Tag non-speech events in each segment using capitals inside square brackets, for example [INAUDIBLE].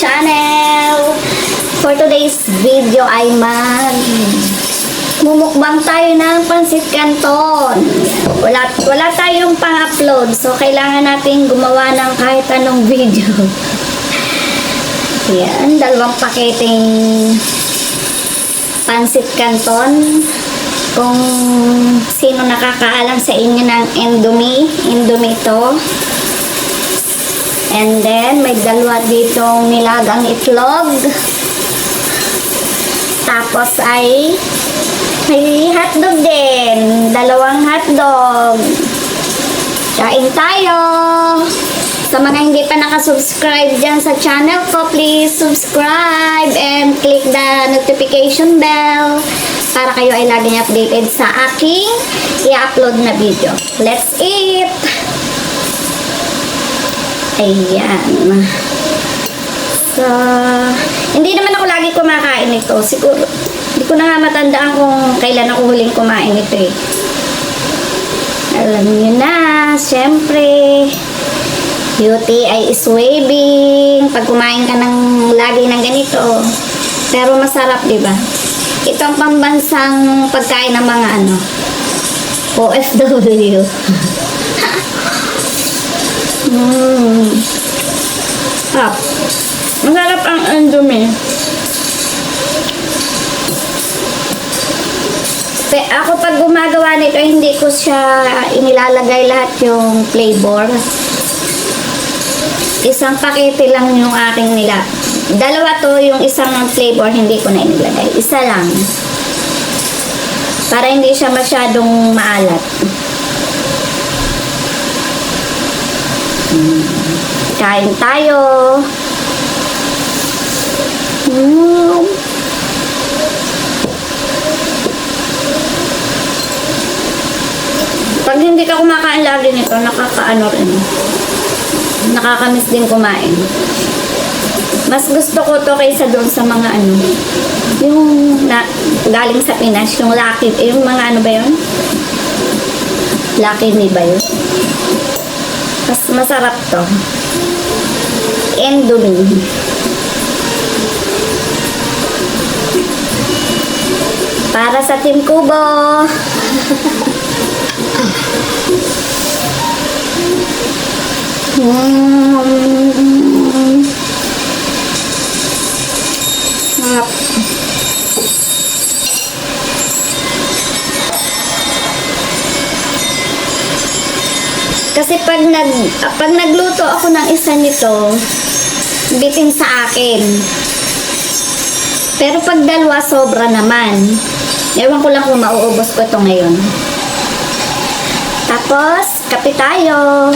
channel! For today's video ay mag mumukbang tayo ng pansit canton. Wala, wala tayong pang-upload so kailangan natin gumawa ng kahit anong video. [LAUGHS] Yan, dalawang paketeng pansit canton. Kung sino nakakaalam sa inyo ng Indomie, Indomie to. And then, may dalawa ditong nilagang itlog. Tapos ay may hotdog din. Dalawang hotdog. Kain tayo! Sa mga hindi pa nakasubscribe dyan sa channel ko, please subscribe and click the notification bell para kayo ay laging updated sa aking i-upload na video. Let's eat! Ayan. So, hindi naman ako lagi kumakain ito. Siguro, hindi ko na nga matandaan kung kailan ako huling kumain ito eh. Alam nyo na, syempre, UTI is waving. Pag kumain ka ng lagi ng ganito. Pero masarap, di ba? Ito ang pambansang pagkain ng mga ano, OFW. [LAUGHS] mm. Ah, masarap ang Indomie. Pe, ako pag gumagawa nito, hindi ko siya inilalagay lahat yung flavor. Isang pakete lang yung aking nila. Dalawa to, yung isang ng flavor, hindi ko na inilagay. Isa lang. Para hindi siya masyadong maalat. Kain tayo. Mm. Pag hindi ka kumakain lagi nito, nakakaano rin. Nakakamiss din kumain. Mas gusto ko to kaysa doon sa mga ano, yung na, galing sa Pinas, yung Lucky, eh, yung mga ano ba yun? Lucky Me ba yun? Mas masarap to. Indomie. Para sa Team Kubo. [LAUGHS] Mm. Sarap. Kasi pag nag pag nagluto ako ng isa nito, bitin sa akin. Pero pag dalawa sobra naman. Ewan ko lang kung mauubos ko ito ngayon. Tapos, kape tayo.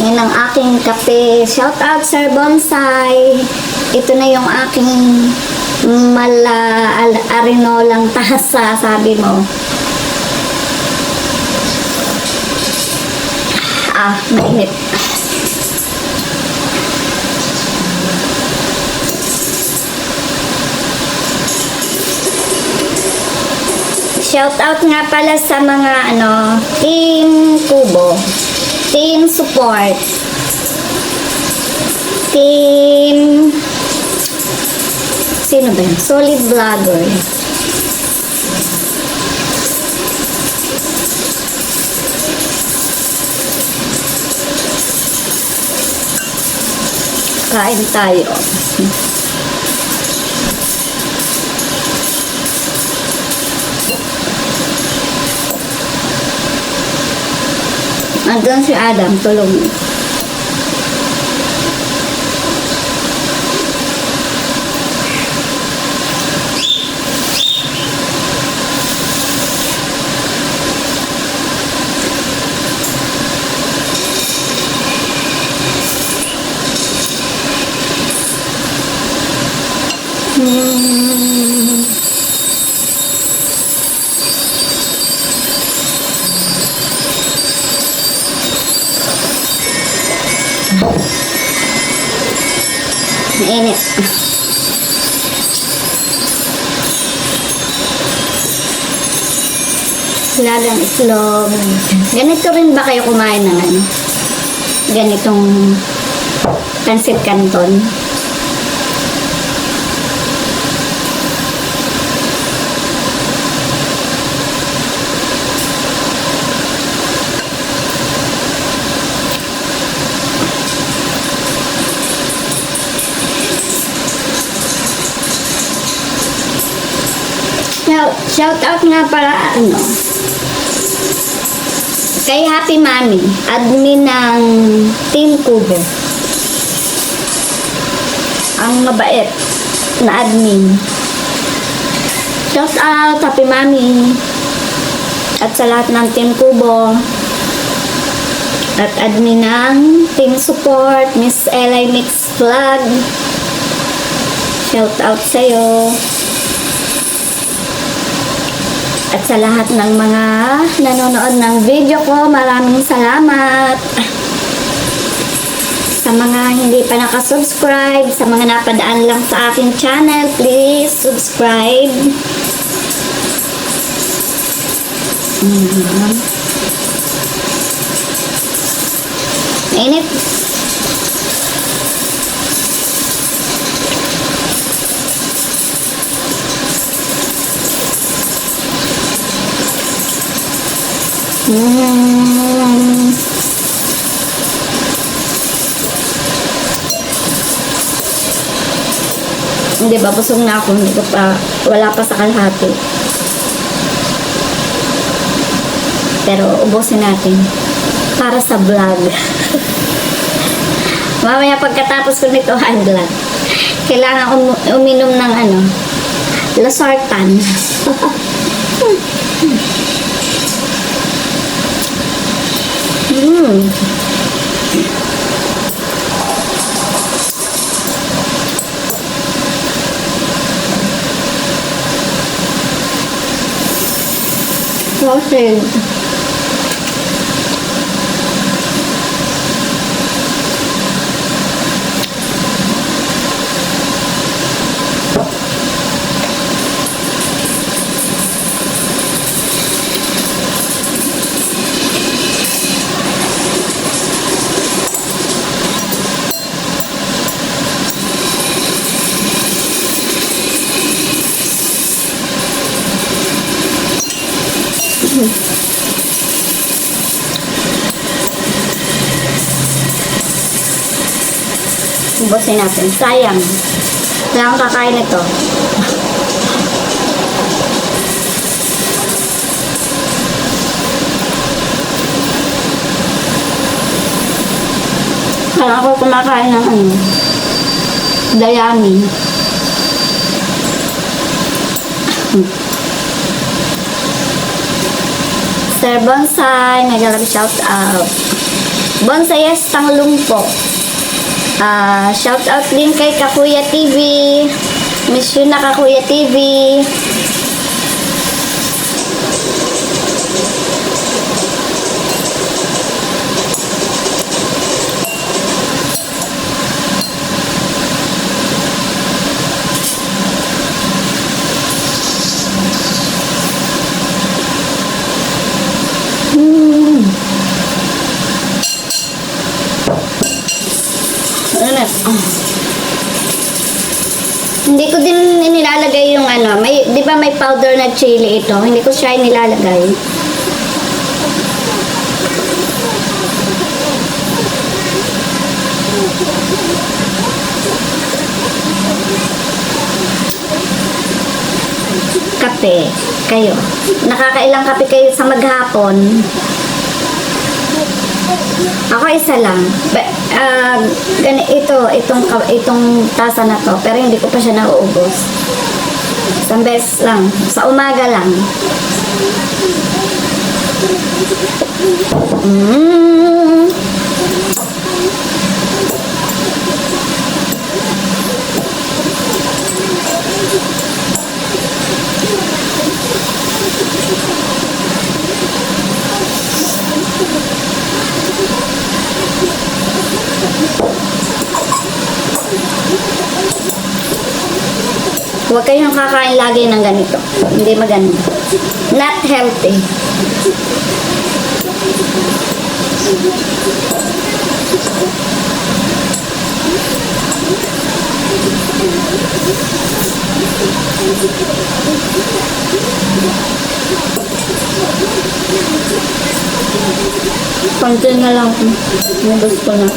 Yan ang aking kape. Shout out Sir Bonsai. Ito na yung aking mala al, arinolang tasa, sabi mo. Ah, mainit. Shout out nga pala sa mga ano, Team Kubo. Team Support. Team Sino ba yun? Solid Vlogger. Kain tayo. Andun si Adam, tulong. Mainit. Lagang itlog. Ganito rin ba kayo kumain ng ano? Ganitong pansit canton? Shout, out nga para ano, kay Happy Mami, admin ng Team Kubo. Ang mabait na admin. Shout out, Happy Mami. At sa lahat ng Team Kubo. At admin ng Team Support, Miss Eli Mix Vlog. Shout out sa'yo. At sa lahat ng mga nanonood ng video ko, maraming salamat. Sa mga hindi pa nakasubscribe, sa mga napadaan lang sa aking channel, please subscribe. Mainit. Hindi ba, busog na ako. Hindi pa, wala pa sa kalahati. Pero ubusin natin. Para sa vlog. [LAUGHS] Mamaya pagkatapos ko nito, blood. Kailangan um- uminom ng ano, losartan. [LAUGHS] mm. Sausage. Ubusin natin. Sayang. Kailangan kakain ito. Kaya ako kumakain ng ano, dayami. Sir Bonsai, love shout out. Bonsai Estang Lumpo. Ah, shout out din kay Kakuya TV. Miss you na Kakuya TV. Hindi ko din nilalagay yung ano, may, di ba may powder na chili ito? Hindi ko siya nilalagay. Kape. Kayo. Nakakailang kape kayo sa maghapon? Ako isa lang. Ba, ah, gani, ito, itong, itong tasa na to. Pero hindi ko pa siya nauubos. Isang beses lang. Sa umaga lang. Mm. Huwag kayong kakain lagi ng ganito. Hindi maganda. Not healthy. Konti na lang. Nabos ko na.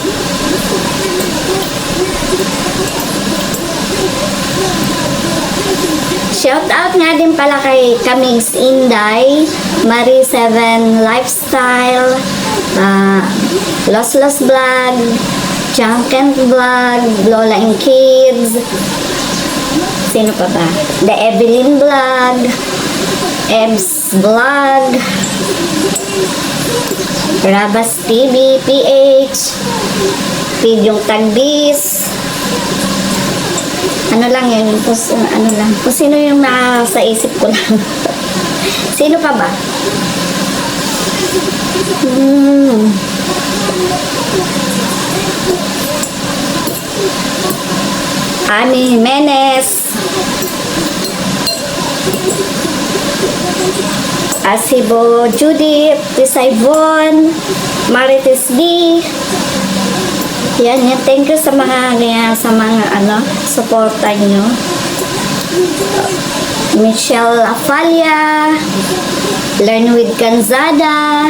Shout out nga din pala kay Kamings Inday, Marie Seven Lifestyle, ah, Los Los Vlog, Junkent Vlog, Lola and Kids, sino pa ba? The Evelyn Vlog, Ebs Vlog, Rabas TV, PH, Pidyong Tagbis, ano lang yun, kung, ano lang, kung sino yung nasa isip ko lang. [LAUGHS] sino pa ba? Hmm. Ami Jimenez. Asibo Judith, Tisay Marites D, yan, yan. Thank you sa mga, ganyan, sa mga, ano, supporta nyo. Michelle Afalia, Learn with Canzada,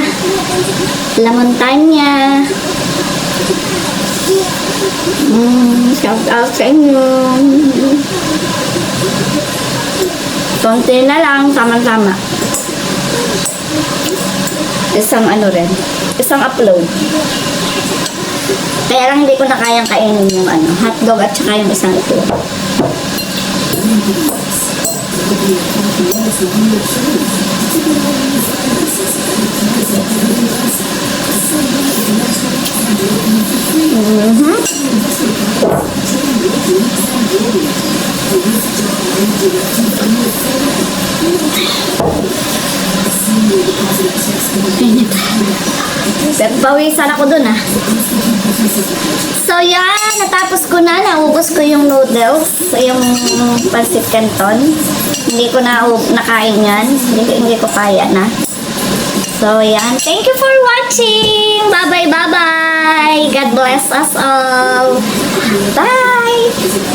La Montaña, mm, shout out sa inyo. Konti na lang, tama-tama. Isang ano rin, isang upload. Kaya lang hindi ko na kayang kainin yung ano, hotdog at saka yung isang ito. Mhm. Pero pawisan ako dun ah. So yan, natapos ko na, naubos ko yung noodles, yung pancit canton. Hindi ko na nakain yan, hindi, hindi ko kaya na. So yan, thank you for watching! Bye-bye, bye-bye! God bless us all! Bye!